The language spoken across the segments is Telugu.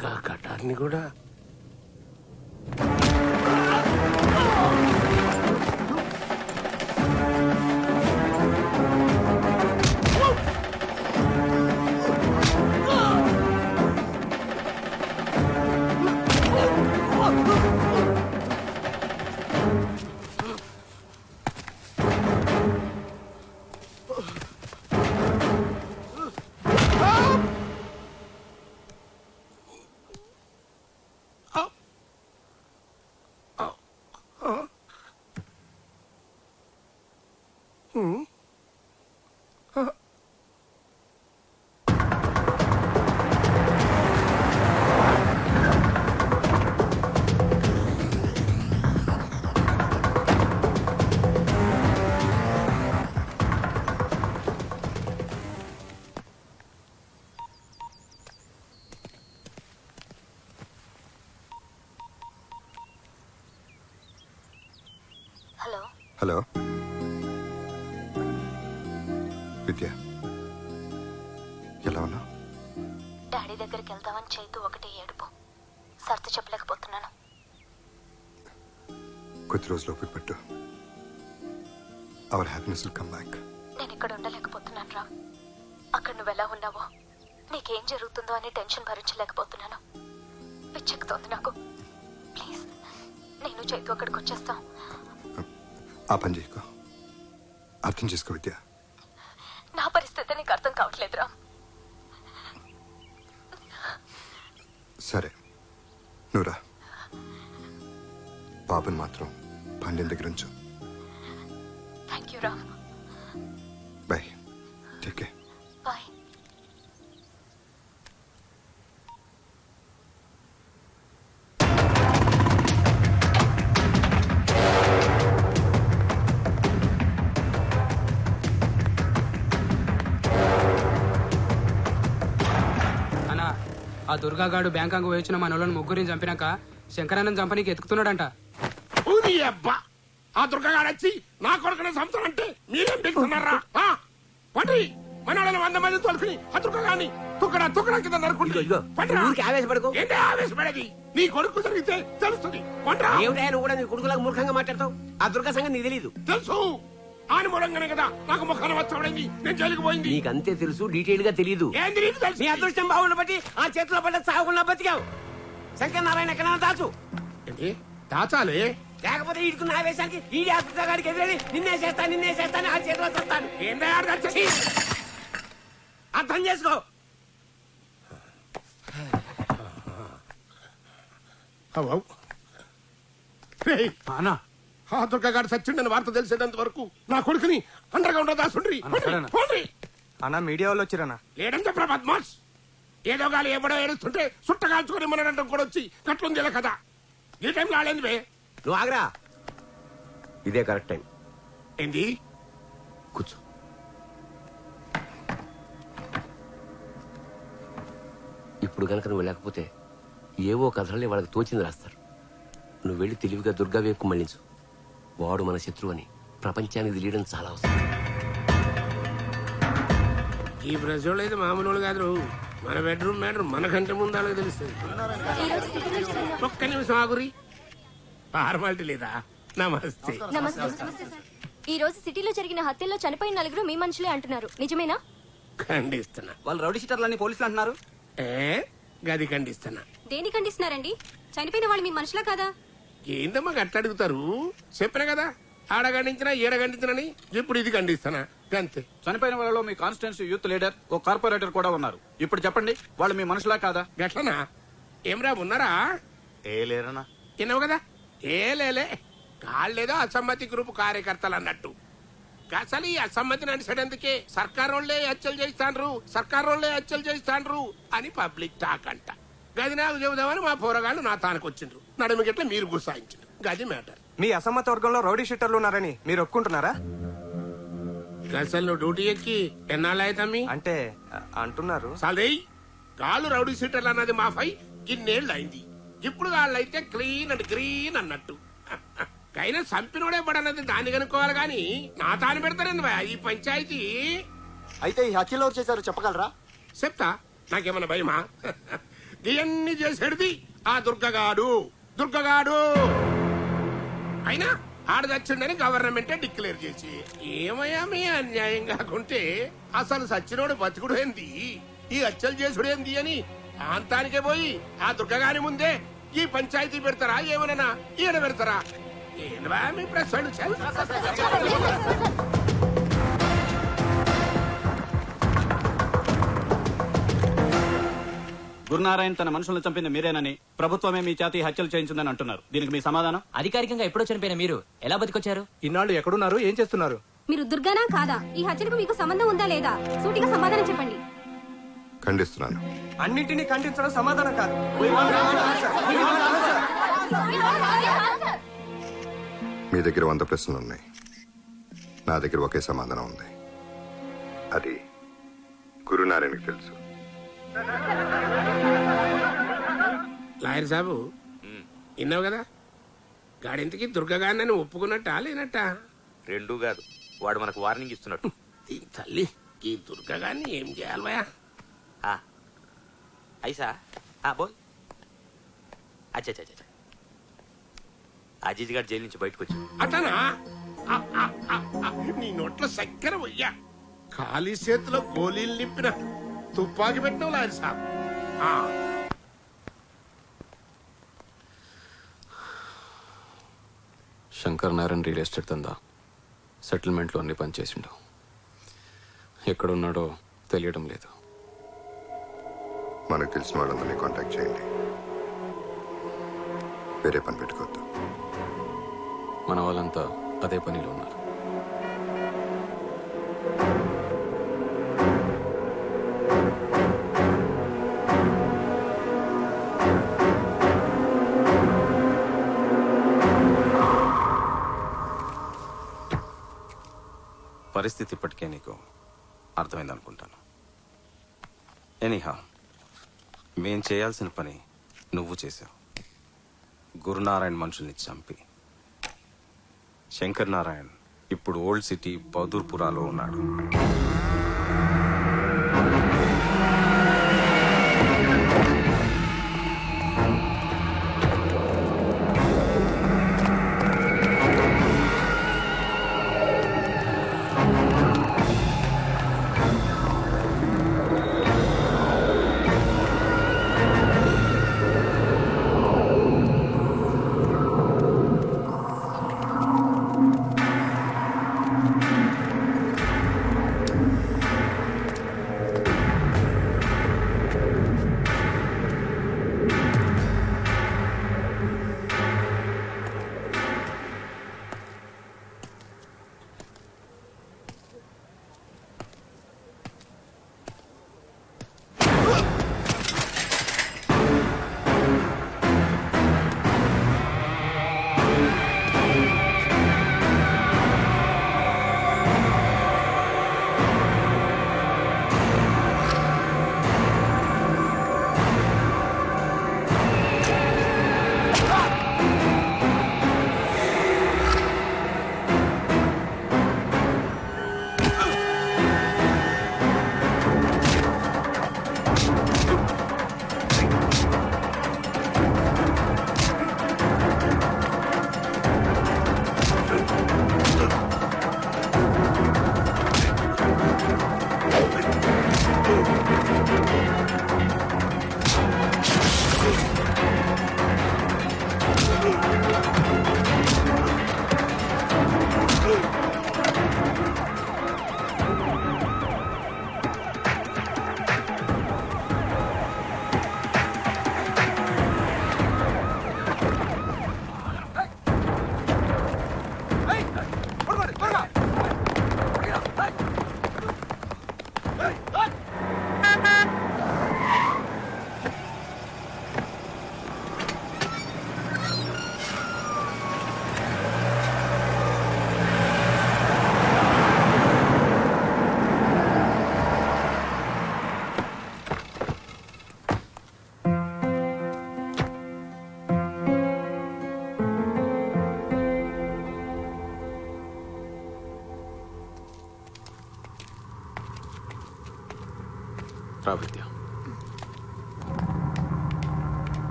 గా కటార్ని కూడా. హలో విద్య ఎలా ఉన్నావు డాడీ దగ్గరికి వెళ్దామని చైతు ఒకటి ఏడుపు. సర్ది చెప్పలేకపోతున్నాను. కొద్ది రోజులు ఓపిక పట్టు. Our happiness will come back నేను ఇక్కడ ఉండలేకపోతున్నాను రా. అక్కడ నువ్వు ఎలా ఉన్నావో నీకేం జరుగుతుందో అని టెన్షన్ భరించలేకపోతున్నాను. పిచ్చెక్కుతోంది నాకు. ప్లీజ్ నేను చైతు అక్కడికి వచ్చేస్తాం ఆ పని చేయకు. అర్థం చేసుకో విద్య. నీకు అర్థం కావట్లేదురా సరే నువ్వురా బాబుని మాత్రం పాండ్యం దగ్గర ఉంచు. థ్యాంక్ యూ రా. బాయ్ టేక్ కేర్ దుర్గాగాడు బ్యాంకాంగ్ వచ్చిన మన వాళ్ళని ముగ్గురిని చంపినాక శంకరానంద్ చంపనీకి ఎత్తుకుతున్నాడంట. అబ్బా! ఆ దుర్గగాడు వచ్చి నా కొడుకునే సంవత్సరం మీరేం పిలుస్తున్నారా? పండి మన వాళ్ళని వంద మంది తోలుకుని ఆ దుర్గగాని తుక్కడా తుక్కడా కింద నరుకుంటుంది ఇదిగో. ఊరికి ఆవేశపడకు. ఏంటి ఆవేశపడేది? నీ కొడుకు జరిగితే తెలుస్తుంది. పండ్రా. ఏమిటా నువ్వు కూడా నీ కొడుకులకు మూర్ఖంగా మాట్లాడతావు? ఆ దుర్గా సంగతి నీకు తెలియదు తెలుసు. ఆని మూలంగానే కదా. నాకు ముఖాన వచ్చబడింది నేను జైలుకు పోయింది. నీకు అంతే తెలుసు డీటెయిల్గా తెలియదు ఏంది నీకు తెలుసు? నీ అదృష్టం బాగుండ బట్టి ఆ చేతిలో పడ్డ సాగుకుండా బతికావు. శంకర్ నారాయణ ఎక్కడ దాచు. ఏంటి? దాచాలి? లేకపోతే ఈడుకున్న ఆవేశానికి ఈ గాడికి ఎదురని నిన్నే చేస్తా నిన్నే చేస్తాను ఆ చేతిలో చేస్తాను. ఆడ దాచేది? అర్థం చేసుకో. అవ్వ, అన్నా ఆ దుర్గగాడు సచ్చిండని వార్త తెలిసేంత వరకు నా కొడుకుని అండర్గా ఉండదు. పోండి అన్న మీడియా వాళ్ళు వచ్చిరన్నా. లేడం చెప్పరా బద్మాస్ ఏదో గాలి ఎవడో ఏడుస్తుంటే సుట్ట కాల్చుకొని మనడంటం కూడా వచ్చి గట్లుంది ఇలా కదా. ఈ టైం రాలేదు బే? నువ్వు ఆగరా. ఇదే కరెక్ట్ టైం. ఏంది? కూర్చో. ఇప్పుడు కనుక నువ్వు లేకపోతే ఏవో కథలని వాళ్ళకి తోచింది రాస్తారు. నువ్వు వెళ్ళి తెలివిగా దుర్గా వైపు మళ్ళించు. వాడు మన శత్రువు అని ప్రపంచానికి తెలియడం చాలా అవసరం. ఈ ప్రజలు అయితే మామూలు వాళ్ళు కాదు మన బెడ్రూమ్ మ్యాటర్ మనకంటే ముందు వాళ్ళకి తెలుస్తుంది. ఒక్క నిమిషం ఆగురి ఫార్మాలిటీ లేదా? నమస్తే. నమస్తే. ఈ రోజు సిటీలో జరిగిన హత్యల్లో చనిపోయిన నలుగురు మీ మనుషులే అంటున్నారు. నిజమేనా? ఖండిస్తున్నా. వాళ్ళు రౌడీ షీటర్లని పోలీసులు అంటున్నారు. ఏ? గది ఖండిస్తున్నా. దేని ఖండిస్తున్నారండి? చనిపోయిన వాళ్ళు మీ మనుషులా కదా? ఏందమ్మా గట్ట అడుగుతారు? చెప్పిన కదా? ఆడ ఖండించినా ఈడ ఖండించినని ఇప్పుడు ఇది ఖండిస్తానా అంతే చనిపోయిన వాళ్ళలో మీ కాన్స్టిట్యున్సీ యూత్ లీడర్ ఓ కార్పొరేటర్ కూడా ఉన్నారు. ఇప్పుడు చెప్పండి వాళ్ళు మీ మనుషులా కాదా? గట్లనా? ఏమ్రా ఉన్నారా? ఏ లేరన్నా? విన్నావు కదా? ఏ లేలే. కాళ్ళేదో అసమ్మతి గ్రూప్ కార్యకర్తలు అన్నట్టు. అసలు ఈ అసమ్మతిని అనిసడేందుకే సర్కార్ వాళ్ళే హత్యలు చేస్తాండ్రు సర్కార్ వాళ్ళే హత్యలు చేస్తాండ్రు అని పబ్లిక్ టాక్ అంట. గది నాకు చెబుదామని మా పోరగాళ్ళు నా తానికి వచ్చిండ్రు నడుము గిట్ల మీరు గుసాయించారు గది మ్యాటర్. మీ అసమ్మత వర్గంలో రౌడీ షీటర్లు ఉన్నారని మీరు ఒప్పుకుంటున్నారా? అసలు డ్యూటీ ఎక్కి ఎన్నాళ్ళు అవుతామి అంటే అంటున్నారు. సదేయ్ కాలు రౌడీ సీటర్లు అన్నది మాఫై ఇన్నేళ్ళు అయింది ఇప్పుడు వాళ్ళైతే క్లీన్ అండ్ గ్రీన్ అన్నట్టు. కైనా సంపినోడే పడన్నది దాన్ని కనుక్కోవాలి గాని నా తాను పెడతానండి భయ్ ఈ పంచాయతీ? అయితే ఈ హత్యలో చేశారు చెప్పగలరా? చెప్తా. నాకేమన్నా భయమా? ఇవన్నీ చేసేది ఆ దుర్గగాడు. దుర్గగాడు! అయినా ఆడదచ్చిండని గవర్నమెంటే డిక్లేర్ చేసి. ఏమయ్యా మీ అన్యాయం కాకుంటే అసలు సచ్చినోడు బతుకుడు ఏంది ఈ హత్యలు చేసుడు ఏంది అని ప్రాంతానికే పోయి ఆ దుర్గగాని ముందే ఈ పంచాయతీ పెడతారా ఏమన్నా ఈయన పెడతారా? ఏంవా మీ ప్రశ్నలు? గురునారాయణ తన మనుషులను చంపింది మీరేనని ప్రభుత్వమే మీ చేతి హత్యలు చేయించిందని అంటున్నారు. దీనికి మీ సమాధానం? అధికారికంగా ఎప్పుడో చనిపోయిన మీరు ఎలా బతికొచ్చారు? ఇన్నాళ్ళు ఎక్కడున్నారు? ఏం చేస్తున్నారు? మీరు దుర్గానా కాదా? ఈ హత్యకు మీకు సంబంధం ఉందా లేదా? సూటిగా సమాధానం చెప్పండి. ఖండిస్తున్నాను. అన్నింటినీ ఖండించడం సమాధానం కాదు. మీ దగ్గర వంద ప్రశ్నలు ఉన్నాయి. నా దగ్గర ఒకే సమాధానం ఉంది. అది గురునారాయణకి తెలుసు. లాయర్ సాబు విన్నావు కదా? గాడింతకి దుర్గగాన్ని ఒప్పుకున్నట్టా లేనట్టా? రెండూ కాదు వాడు మనకు వార్నింగ్ ఇస్తున్నట్టు. దీని తల్లి ఈ దుర్గగాన్ని ఏం చేయాలి భయ. ఐసా బోల్ అచ్చా అచ్చా అజీజ్ గారు జైలు నుంచి బయటకు వచ్చి ఆ, నీ నోట్లో చక్కెర వయ్యా ఖాళీ చేతిలో గోళీలు నింపిన తుపాకి పెట్టినావు లాయర్ సాబ్. ఆ, శంకర్ నారాయణ రియల్ ఎస్టేట్ దందా. సెటిల్మెంట్లో అన్ని పనిచేసిండు ఎక్కడున్నాడో తెలియడం లేదు. మనకు తెలిసిన వాళ్ళందరినీ కాంటాక్ట్ చేయండి. వేరే పని పెట్టుకోవద్దు. మన వాళ్ళంతా అదే పనిలో ఉన్నారు. పరిస్థితి ఇప్పటికే నీకు అర్థమైంది అనుకుంటాను ఎనీహా మేం చేయాల్సిన పని నువ్వు చేశావు. గురునారాయణ మనుషుల్ని చంపి. శంకర్ నారాయణ్ ఇప్పుడు ఓల్డ్ సిటీ బౌదూర్పురాలో ఉన్నాడు.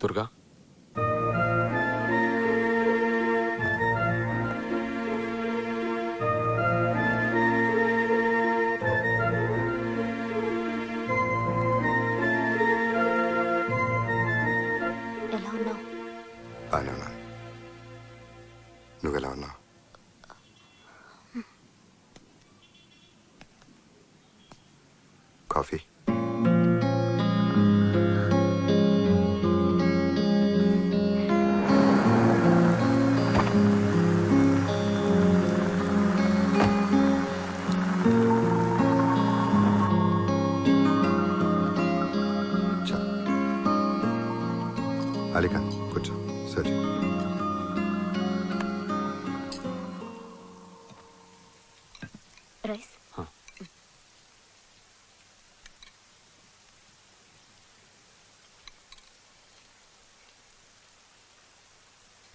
దుర్గా? ఎలా ఉన్నావు? బాగానే ఉన్నాను నువ్వెలా ఉన్నావు? కాఫీ? రైస్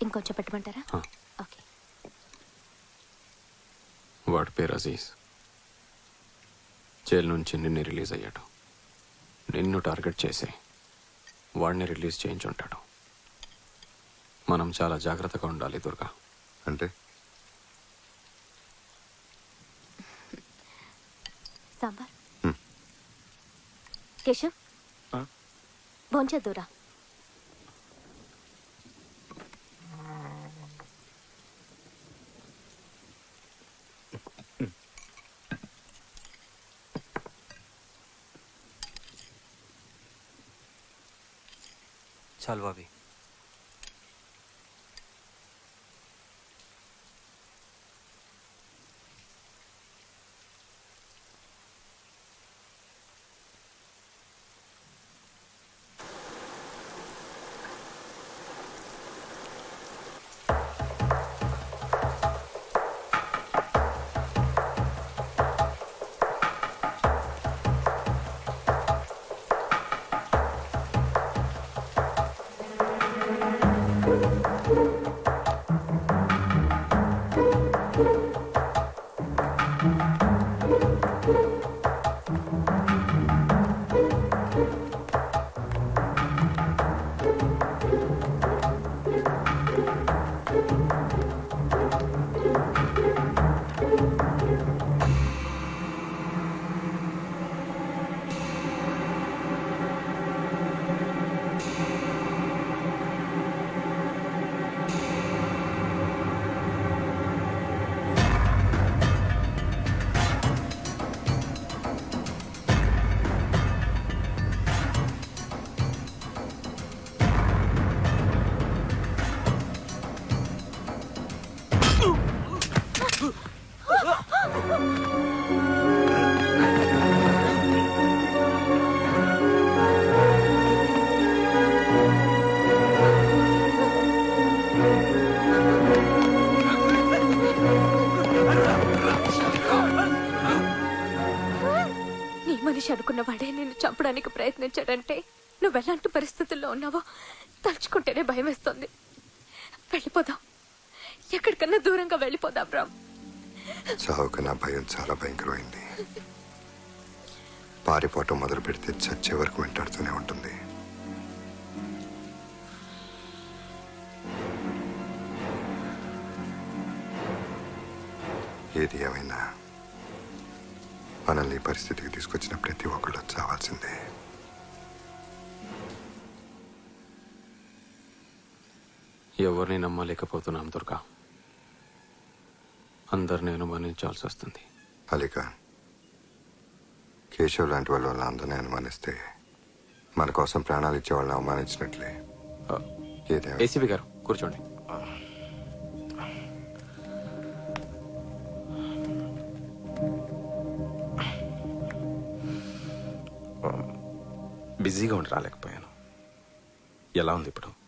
ఇంకొంచెం పెట్టమంటారా? హ. ఓకే. వాడి పేరు అజీజ్. జైలు నుంచి నిన్నే రిలీజ్ అయ్యాడు. నిన్ను టార్గెట్ చేసి వాడిని రిలీజ్ చేయించుంటాడు. మనం చాలా జాగ్రత్తగా ఉండాలి దుర్గా. అంటే? సాంబార్. కేశవ్? భోంచేద్దురా చాలు బాబీ. చంపడానికి ప్రయత్నించాడంటే నువ్వు ఎలాంటి పరిస్థితుల్లో ఉన్నావో తలుచుకుంటేనే భయం వేస్తుంది. వెళ్ళిపోదాం. ఎక్కడికన్నా దూరంగా వెళ్ళిపోదాం రామ్. చావుకు నా భయం చాలా భయంకరమైంది. పారిపోవటం మొదలు పెడితే చచ్చే వరకు వెంటాడుతూనే ఉంటుంది. ఏది ఏమైనా మనల్ని ఈ పరిస్థితికి తీసుకొచ్చిన ప్రతి ఒక్కళ్ళు చావాల్సిందే. ఎవరిని నమ్మలేకపోతున్నాం దుర్గా. అందరిని అనుమానించాల్సి వస్తుంది. అలిక కేశవ్ లాంటి వాళ్ళ వల్ల అందరినీ అనుమానిస్తే మన కోసం ప్రాణాలు ఇచ్చే వాళ్ళని అవమానించినట్లే. ఏదేమైనా ఏసీబీ గారు కూర్చోండి. బిజీగా ఉండి రాలేకపోయాను. ఎలా ఉంది ఇప్పుడు?